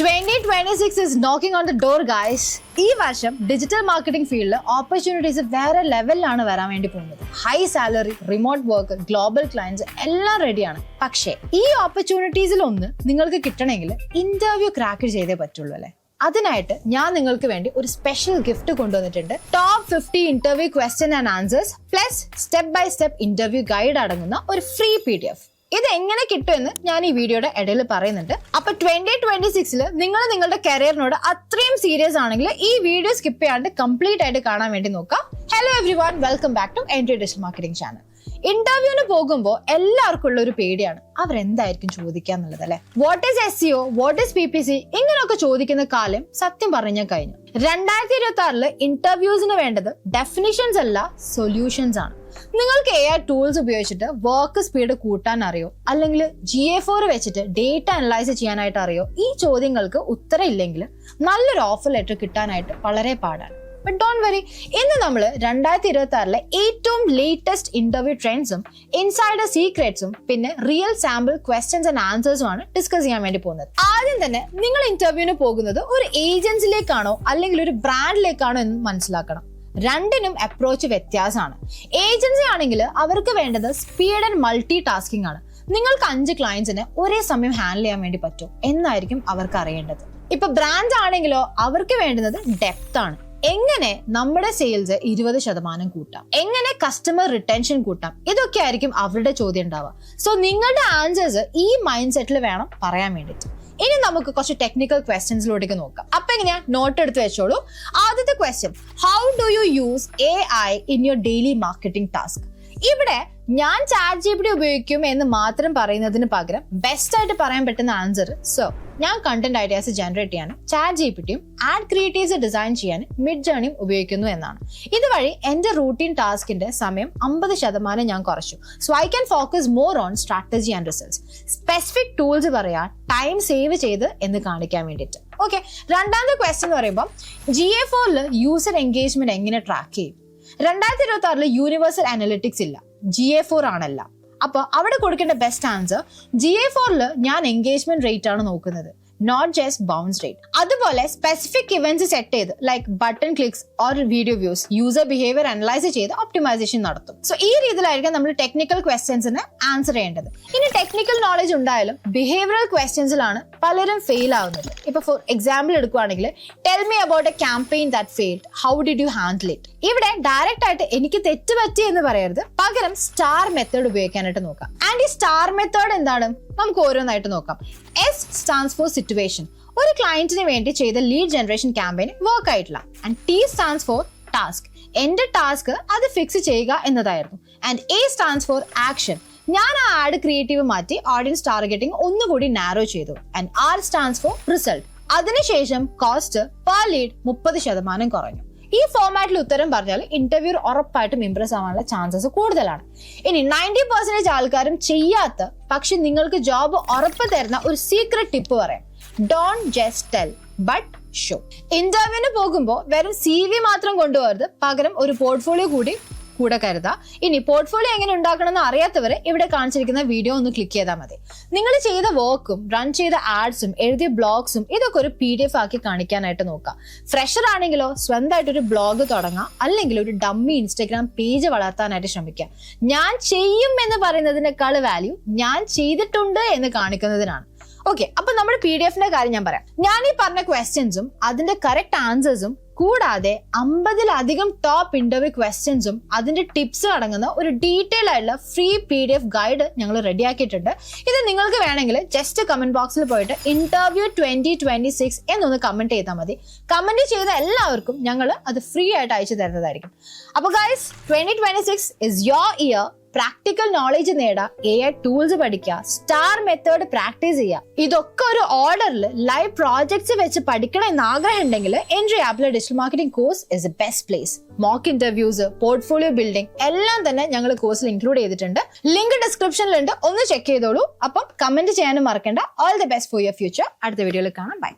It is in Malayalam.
Twenty twenty six is knocking on the door guys ഈ വർഷം ഡിജിറ്റൽ മാർക്കറ്റിംഗ് ഫീൽഡിൽ ഓപ്പർച്യൂണിറ്റീസ് വേറെ ലെവലിലാണ് വരാൻ വേണ്ടി പോകുന്നത്. High salary remote work global clients എല്ലാം റെഡിയാണ് പക്ഷേ ഈ ഓപ്പർച്യൂണിറ്റീസിൽ ഒന്ന് നിങ്ങൾക്ക് കിട്ടണമെങ്കിൽ ഇന്റർവ്യൂ ക്രാക്ക് ചെയ്തേ പറ്റുള്ളൂ അല്ലേ? അതിനായിട്ട് ഞാൻ നിങ്ങൾക്ക് വേണ്ടി ഒരു സ്പെഷ്യൽ ഗിഫ്റ്റ് കൊണ്ടുവന്നിട്ടുണ്ട്. Top fifty interview question and answers plus step by step interview guide അടങ്ങുന്ന ഒരു ഫ്രീ പി ഡി എഫ് ഇത് എങ്ങനെ കിട്ടുമെന്ന് ഞാൻ ഈ വീഡിയോയുടെ ഇടയിൽ പറയുന്നുണ്ട്. അപ്പൊ ട്വന്റി ട്വന്റി സിക്സിൽ നിങ്ങൾ നിങ്ങളുടെ കരിയറിനോട് അത്രയും സീരിയസ് ആണെങ്കിൽ ഈ വീഡിയോ സ്കിപ്പ് ചെയ്യാണ്ട് കംപ്ലീറ്റ് ആയിട്ട് കാണാൻ വേണ്ടി നോക്കാം. Hello everyone welcome back to Entri digital marketing channel ഇന്റർവ്യൂവിന് പോകുമ്പോൾ എല്ലാവർക്കും ഉള്ള ഒരു പേടിയാണ്. അവരെന്തായിരിക്കും ചോദിക്കാന്നുള്ളത് അല്ലെ? What is SEO what is P P C ഇങ്ങനെയൊക്കെ ചോദിക്കുന്ന കാലം സത്യം പറഞ്ഞു കഴിഞ്ഞു. രണ്ടായിരത്തി ഇരുപത്തി ആറിൽ ഇന്റർവ്യൂസിന് വേണ്ടത് ഡെഫിനിഷൻസ് അല്ല സൊല്യൂഷൻസ് ആണ്. നിങ്ങൾക്ക് എ ആർ ടൂൾസ് ഉപയോഗിച്ചിട്ട് വർക്ക് സ്പീഡ് കൂട്ടാൻ അറിയോ? അല്ലെങ്കിൽ ജി എ ഫോർ വെച്ചിട്ട് ഡേറ്റ അനലൈസ് ചെയ്യാനായിട്ട് അറിയോ? ഈ ചോദ്യങ്ങൾക്ക് ഉത്തരം ഇല്ലെങ്കിൽ നല്ലൊരു ഓഫർ ലെറ്റർ കിട്ടാനായിട്ട് വളരെ പാടാണ്. ബട്ട് ഡോൺ വെരി ഇന്ന് നമ്മൾ രണ്ടായിരത്തി ഇരുപത്തി ആറിലെ ഏറ്റവും ലേറ്റസ്റ്റ് ഇന്റർവ്യൂ ട്രെൻഡ്സും ഇൻസൈഡർ സീക്രറ്റ്സും പിന്നെ റിയൽ സാമ്പിൾ ക്വസ്റ്റ്യൻസ് ആൻഡ് ആൻസേഴ്സും ആണ് ഡിസ്കസ് ചെയ്യാൻ വേണ്ടി പോകുന്നത്. ആദ്യം തന്നെ നിങ്ങൾ ഇന്റർവ്യൂവിന് പോകുന്നത് ഒരു ഏജൻസിലേക്കാണോ അല്ലെങ്കിൽ ഒരു ബ്രാൻഡിലേക്കാണോ എന്ന് മനസ്സിലാക്കണം. രണ്ടിനും അപ്രോച്ച് വ്യത്യാസമാണ്. ഏജൻസി ആണെങ്കിൽ അവർക്ക് വേണ്ടത് സ്പീഡ് ആൻഡ് മൾട്ടി ടാസ്കിംഗ് ആണ്. നിങ്ങൾക്ക് അഞ്ച് ക്ലയൻസിന് ഒരേ സമയം ഹാൻഡിൽ ചെയ്യാൻ വേണ്ടി പറ്റും എന്നായിരിക്കും അവർക്ക് അറിയേണ്ടത്. ഇപ്പൊ ബ്രാൻഡ് ആണെങ്കിലോ അവർക്ക് വേണ്ടുന്നത് ഡെപ്ത് ആണ്. എങ്ങനെ നമ്മുടെ സെയിൽസ് ഇരുപത് ശതമാനം കൂട്ടാം? എങ്ങനെ കസ്റ്റമർ റിട്ടൻഷൻ കൂട്ടാം? ഇതൊക്കെ ആയിരിക്കും അവരുടെ ചോദ്യം ഉണ്ടാവുക. സോ നിങ്ങളുടെ ആൻസേഴ്സ് ഈ മൈൻഡ് സെറ്റിൽ വേണം പറയാൻ വേണ്ടിയിട്ട്. ഇനി നമുക്ക് കുറച്ച് ടെക്നിക്കൽ ക്വസ്റ്റ്യൻസിലോട്ടേക്ക് നോക്കാം. അപ്പൊ എങ്ങനെയാ നോട്ട് എടുത്ത് വെച്ചോളൂ. ആദ്യത്തെ question how do you use A I in your daily marketing task ഇവിടെ ഞാൻ ചാറ്റ് ജി പി ഡി ഉപയോഗിക്കും എന്ന് മാത്രം പറയുന്നതിന് പകരം ബെസ്റ്റ് ആയിട്ട് പറയാൻ പറ്റുന്ന ആൻസർ സോ ഞാൻ കണ്ടന്റ് ഐഡിയാസ് ജനറേറ്റ് ചെയ്യാനും ചാറ്റ് ജി പി ടിയും ആഡ് ക്രിയേറ്റീവ്സ് ഡിസൈൻ ചെയ്യാനും മിഡ് ജേണിയും ഉപയോഗിക്കുന്നു എന്നാണ്. ഇതുവഴി എന്റെ റൂട്ടീൻ ടാസ്കിന്റെ സമയം അമ്പത് ശതമാനം ഞാൻ കുറച്ചു. So I can focus more on strategy and results specific tools പറയാൻ ടൈം സേവ് ചെയ്ത് എന്ന് കാണിക്കാൻ വേണ്ടിയിട്ട്. ഓക്കെ രണ്ടാമത്തെ ക്വസ്റ്റ്യൻ എന്ന് പറയുമ്പോൾ ജി എ ഫോറിൽ യൂസർ എൻഗേജ്മെന്റ് എങ്ങനെ ട്രാക്ക് ചെയ്യും? രണ്ടായിരത്തി ഇരുപത്തി ആറിൽ യൂണിവേഴ്സൽ അനലിറ്റിക്സ് ഇല്ല. ജി എ ഫോർ ആണല്ല. അപ്പൊ അവിടെ കൊടുക്കേണ്ട ബെസ്റ്റ് ആൻസർ ജി എ ഫോറിൽ ഞാൻ എൻഗേജ്മെന്റ് റേറ്റ് ആണ് നോക്കുന്നത്. നോട്ട് ജസ്റ്റ് ബൗൺസ് റേറ്റ് അതുപോലെ സ്പെസിഫിക് ഇവന്റ്സ് സെറ്റ് ചെയ്ത് like button clicks or video views user behaviour analyse ചെയ്ത് ഒപ്റ്റിമൈസേഷൻ നടത്തും. സോ ഈ രീതിയിലായിരിക്കും നമ്മൾ ടെക്നിക്കൽ ക്വസ്റ്റ്യൻസിന് ആൻസർ ചെയ്യേണ്ടത്. ഇനി ടെക്നിക്കൽ നോളജ് ഉണ്ടായാലും ബിഹേവിയറൽ ക്വസ്റ്റ്യൻസിലാണ് പലരും ഫെയിൽ ആവുന്നത് ഇപ്പൊ ഫോർ എക്സാമ്പിൾ എടുക്കുവാണെങ്കിൽ tell me about a campaign that failed how did you handle it ഇവിടെ ഡയറക്റ്റ് ആയിട്ട് എനിക്ക് തെറ്റ് പറ്റി എന്ന് പറയരുത്. പകരം സ്റ്റാർ മെത്തേഡ് ഉപയോഗിക്കാനായിട്ട് നോക്കാം. ആൻഡ് ഈ സ്റ്റാർ മെത്തേഡ് എന്താണ്? നമുക്ക് ഓരോന്നായിട്ട് നോക്കാം. എസ് സ്റ്റാൻസ് ഫോർ സിറ്റുവേഷൻ ഒരു ക്ലയന്റിന് വേണ്ടി ചെയ്ത ലീഡ് ജനറേഷൻ ക്യാമ്പയിൻ വർക്ക് ആയിട്ടില്ല. And T stands for task എന്റെ ടാസ്ക് അത് ഫിക്സ് ചെയ്യുക എന്നതായിരുന്നു. And A stands for action ഞാൻ ആ ആഡ് ക്രിയേറ്റീവ് മാറ്റി ഓഡിയൻസ് ടാർഗറ്റിംഗ് ഒന്നുകൂടി നാരോ ചെയ്തു. And R stands for result അതിനുശേഷം കോസ്റ്റ് പെർ ലീഡ് മുപ്പത് ശതമാനം കുറഞ്ഞു. ഈ ഫോർമാറ്റിൽ ഉത്തരം പറഞ്ഞാൽ ഇന്റർവ്യൂ ഉറപ്പായിട്ടും ഇംപ്രസ് ആവാനുള്ള ചാൻസസ് കൂടുതലാണ്. ഇനി നയന്റി പെർസെന്റേജ് ആൾക്കാരും ചെയ്യാത്ത പക്ഷെ നിങ്ങൾക്ക് ജോബ് ഉറപ്പ് തരുന്ന ഒരു സീക്രട്ട് ടിപ്പ് പറയാം. Don't just tell but show ഇന്റർവ്യൂവിന് പോകുമ്പോൾ വെറും സി വി മാത്രം കൊണ്ടുപോകരുത്. പകരം ഒരു പോർട്ട്ഫോളിയോ കൂടി കൂടെ കരുതുക ഇനി പോർട്ട്ഫോളിയോ എങ്ങനെ ഉണ്ടാക്കണമെന്ന് അറിയാത്തവർ ഇവിടെ കാണിച്ചിരിക്കുന്ന വീഡിയോ ഒന്ന് ക്ലിക്ക് ചെയ്താൽ മതി. നിങ്ങൾ ചെയ്ത വർക്കും റൺ ചെയ്ത ആഡ്സും എഴുതിയ ബ്ലോഗ്സും ഇതൊക്കെ ഒരു പി ഡി എഫ് ആക്കി കാണിക്കാനായിട്ട് നോക്കാം. ഫ്രഷർ ആണെങ്കിലോ സ്വന്തമായിട്ട് ഒരു ബ്ലോഗ് തുടങ്ങാം. അല്ലെങ്കിൽ ഒരു ഡമ്മി ഇൻസ്റ്റാഗ്രാം പേജ് വളർത്താനായിട്ട് ശ്രമിക്കാം. ഞാൻ ചെയ്യും എന്ന് പറയുന്നതിനേക്കാൾ വാല്യൂ ഞാൻ ചെയ്തിട്ടുണ്ട് എന്ന് കാണിക്കുന്നതിനാണ്. ഓക്കെ അപ്പൊ നമ്മുടെ പി ഡി എഫിന്റെ കാര്യം ഞാൻ പറയാം. ഞാൻ ഈ പറഞ്ഞ ക്വസ്റ്റ്യൻസും അതിന്റെ കറക്റ്റ് ആൻസേഴ്സും കൂടാതെ അമ്പതിലധികം ടോപ്പ് ഇന്റർവ്യൂ ക്വസ്റ്റ്യൻസും അതിന്റെ ടിപ്സും അടങ്ങുന്ന ഒരു ഡീറ്റെയിൽ ആയിട്ടുള്ള free P D F guide ഞങ്ങൾ റെഡിയാക്കിയിട്ടുണ്ട് ഇത് നിങ്ങൾക്ക് വേണമെങ്കിൽ ജസ്റ്റ് കമന്റ് ബോക്സിൽ പോയിട്ട് ഇന്റർവ്യൂ ട്വന്റി ട്വന്റി സിക്സ് എന്നൊന്ന് കമന്റ് ചെയ്താൽ മതി. കമന്റ് ചെയ്ത എല്ലാവർക്കും ഞങ്ങൾ അത് ഫ്രീ ആയിട്ട് അയച്ചു തരുന്നതായിരിക്കും. അപ്പോൾ guys twenty twenty six is your year practical knowledge നേടാം എ ഐ ടൂൾസ് പഠിക്കുക സ്റ്റാർ മെത്തേഡ് പ്രാക്ടീസ് ചെയ്യുക ഇതൊക്കെ ഒരു ഓർഡറിൽ ലൈവ് പ്രോജക്ട്സ് വെച്ച് പഠിക്കണം എന്ന് ആഗ്രഹം ഉണ്ടെങ്കിൽ entry ആപ്പിലെ digital marketing course is a best place mock interviews portfolio building എല്ലാം തന്നെ ഞങ്ങൾ കോഴ്സിൽ ഇൻക്ലൂഡ് ചെയ്തിട്ടുണ്ട്. ലിങ്ക് ഡിസ്ക്രിപ്ഷനിലുണ്ട് ഒന്ന് ചെക്ക് ചെയ്തോളൂ. അപ്പം കമന്റ് ചെയ്യാനും മറക്കണ്ട. All the best for your future അടുത്ത വീഡിയോയിൽ കാണാം. ബൈ